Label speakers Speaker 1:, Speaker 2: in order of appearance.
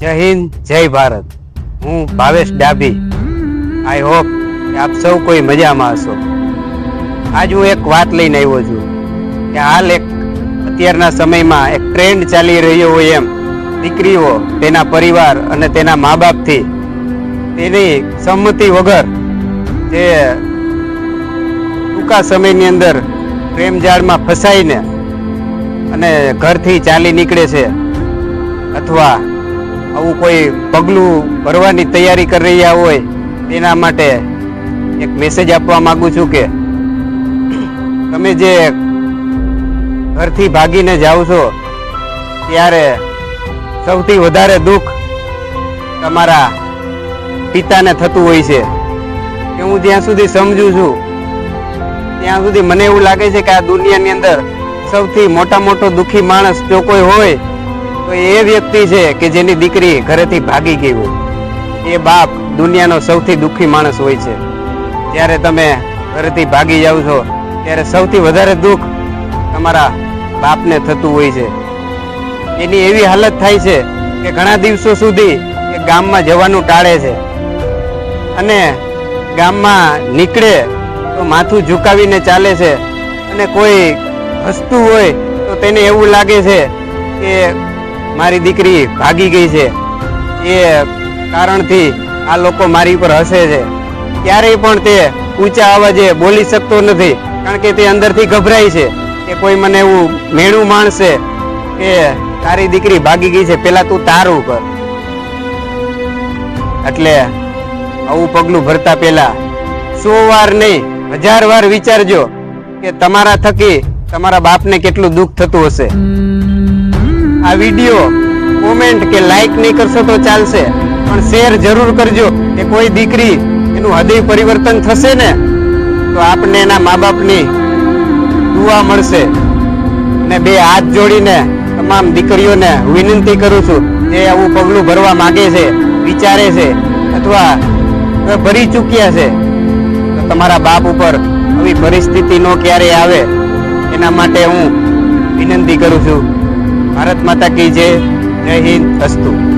Speaker 1: જય હિન્દ, જય ભારત. હું ભાવેશ ડાભી. આઈ હોપ કે આપ સૌ કોઈ મજામાં હશો. આજ હું એક વાત લઈને આવ્યો છું કે હાલ એક અત્યારના સમયમાં એક ટ્રેન્ડ ચાલી રહ્યો હોય એમ. દીકરીઓ તેના પરિવાર અને તેના મા બાપથી તેની સંમતિ વગર જે ટૂંકા સમયની અંદર પ્રેમજાળમાં ફસાઈને અને ઘરથી ચાલી નીકળે છે. અથવા આવું કોઈ પગલું ભરવાની તૈયારી કરી રહ્યા હોય, તેના માટે એક મેસેજ આપવા માગું છું કે, તમે જે ઘરથી ભાગીને જાઓ છો, ત્યારે સૌથી વધારે દુઃખ તમારા પિતાને થતું હોય છે. કે હું જ્યાં સુધી સમજુ છું, ત્યાં સુધી મને એવું લાગે છે કે આ દુનિયાની અંદર સૌથી મોટા મોટો દુઃખી માણસ જો કોઈ હોય તો એ વ્યક્તિ છે કે જેની દીકરી ઘરેથી ભાગી ગઈ હોય. એ બાપ દુનિયાનો સૌથી દુઃખી માણસ હોય છે. જ્યારે તમે ઘરેથી ભાગી જાઓ છો, ત્યારે સૌથી વધારે દુઃખ તમારા બાપને થતું હોય છે. એની એવી હાલત થાય છે કે ઘણા દિવસો સુધી એ ગામમાં જવાનું ટાળે છે. અને ગામમાં નીકળે તો માથું ઝુકાવીને ચાલે છે. અને કોઈ હસતું હોય તો તેને એવું લાગે છે કે મારી દીકરી ભાગી ગઈ છે. એ કારણથી આ લોકો મારી ઉપર હસે છે. ક્યારેય પણ તે ઊંચા અવાજે બોલી શકતો નથી, કારણ કે તે અંદરથી ગભરાય છે કે કોઈ મને એવું મેણું માણશે કે તારી દીકરી ભાગી ગઈ છે, પેલા તું તારું કર. એટલે આવું પગલું ભરતા પહેલા સો વાર નહીં, હજાર વાર વિચારજો કે તમારા થકી તમારા બાપને કેટલું દુઃખ થતું હશે. આ વીડિયો કોમેન્ટ કે લાઈક નહીં કરશો તો ચાલશે. પણ શેર જરૂર કરજો કે કોઈ દીકરી એનું હૃદય પરિવર્તન થશે ને, તો આપને એના મા બાપની દુઆ મળશે. ને બે હાથ જોડીને તમામ દીકરીઓને વિનંતી કરું છું, જે આવું પગલું ભરવા માગે છે, વિચારે છે, અથવા ભરી ચૂક્યા છે, તો તમારા બાપ ઉપર આવી પરિસ્થિતિ નો ક્યારે આવે. એના માટે હું વિનંતી કરું છું. ભારત માતા કી જય. જય હિન્દ અસ્તુ.